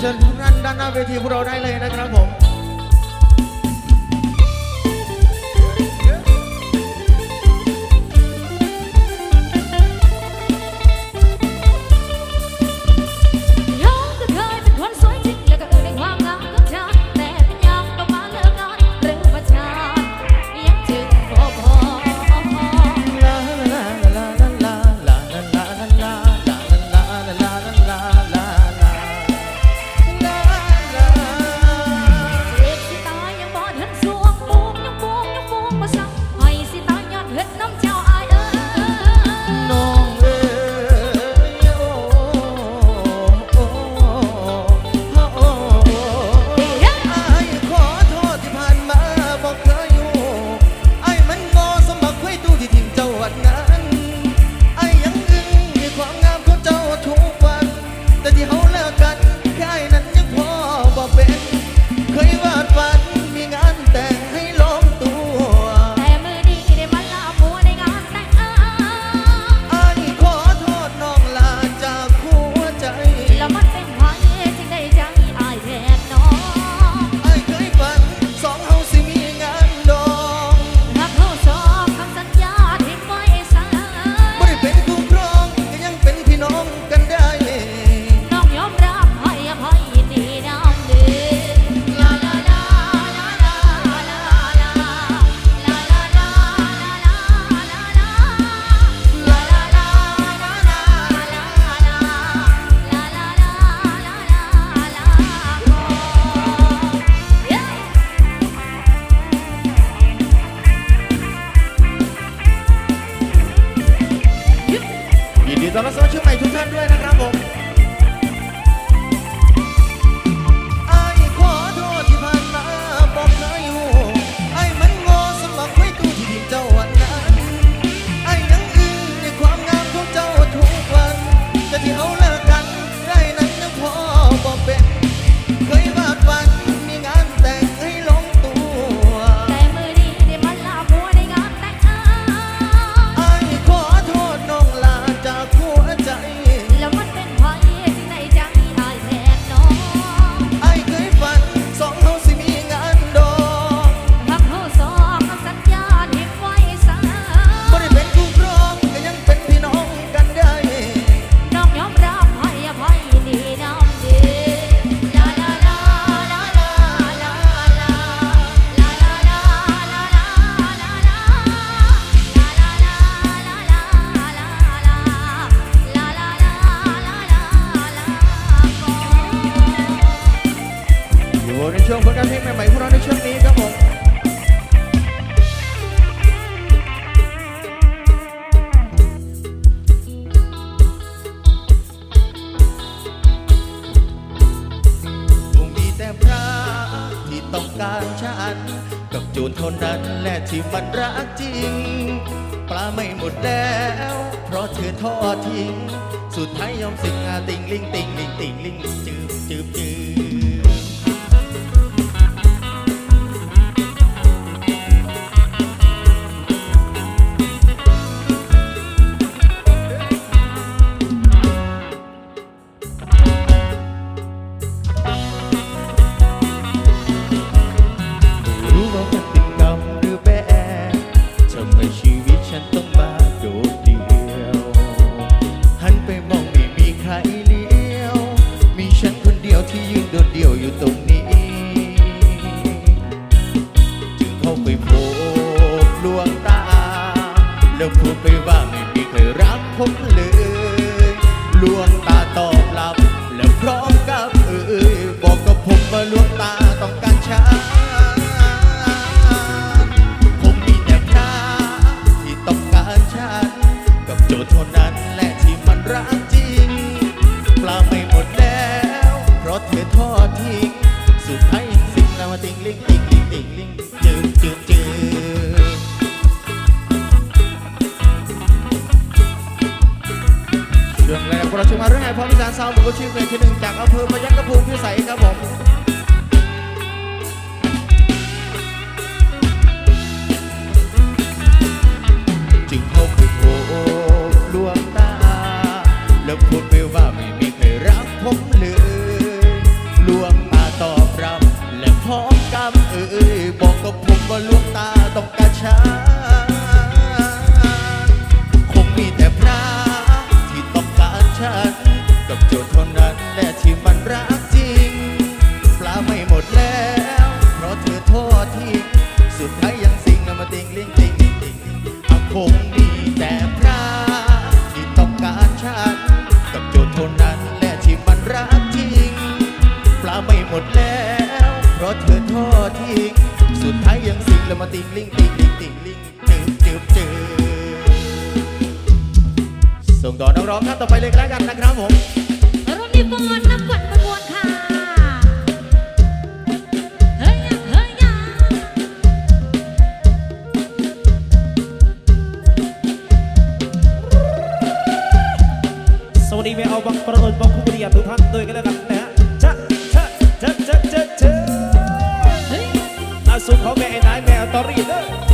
เชิญทุกท่านด้านหน้าเวทีพวกเราได้เลยนะครับผม got างฉัน กับจูนเท่านั้นแหละที่มันรักจริง ปลาไม่หมดแล้ว เพราะเธอทอดทิ้ง สุดท้ายยอมสิงงาติงลิงติงลิงติงลิงจืบจืบจืบ ปราชุมาเรุณไฮพร้อมพิสานสาวบุกชีเลสที่หนึ่งจากอำเภอพยัคฆภูมิพิสัยครับผม ตอรี่เด้อ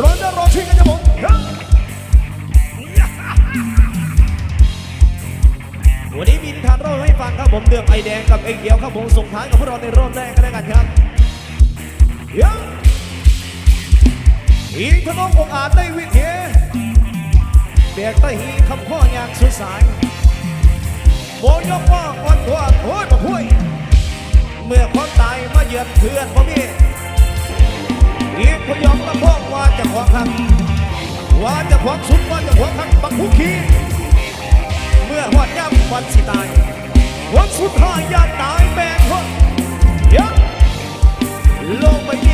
ร้ณรงค์ช่วกันจะหมดวันนี้มีนิทานเล่าให้ฟังครับผมเดืองไอแดงกับไอเขียวครับผมส่งท้ายกับพวกเราในรอบแรกกันแล้วกันครับยังอีทนงองอาจได้วิถีเบียกตะฮีคำข้ออยางสุดสายโบยกว่าอ่อนตัวโอ้ยมาพุ้ยเมื่อความตายมาเยือนเพื่อนพ่อพี่ อีกพยองตะโพกว่าจะขวางทางว่าจะขวางสุดว่าจะขวางทางบักคุกีเมื่อหัวย่ำวันสิตาย วันสุดท้ายอย่าตายแม่ทนยักลงไปนี้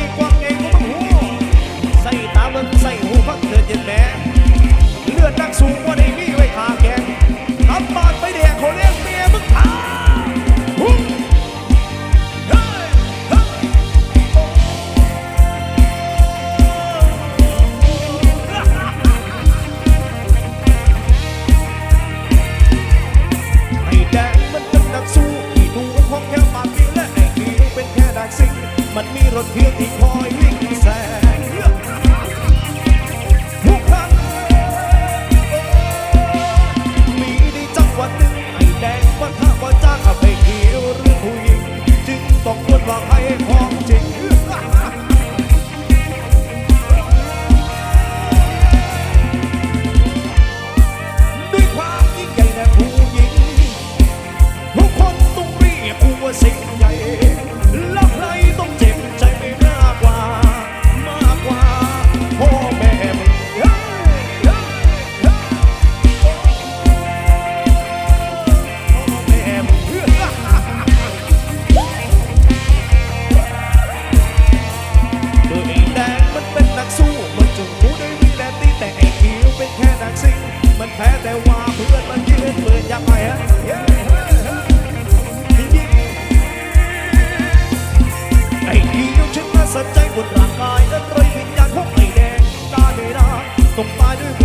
fighter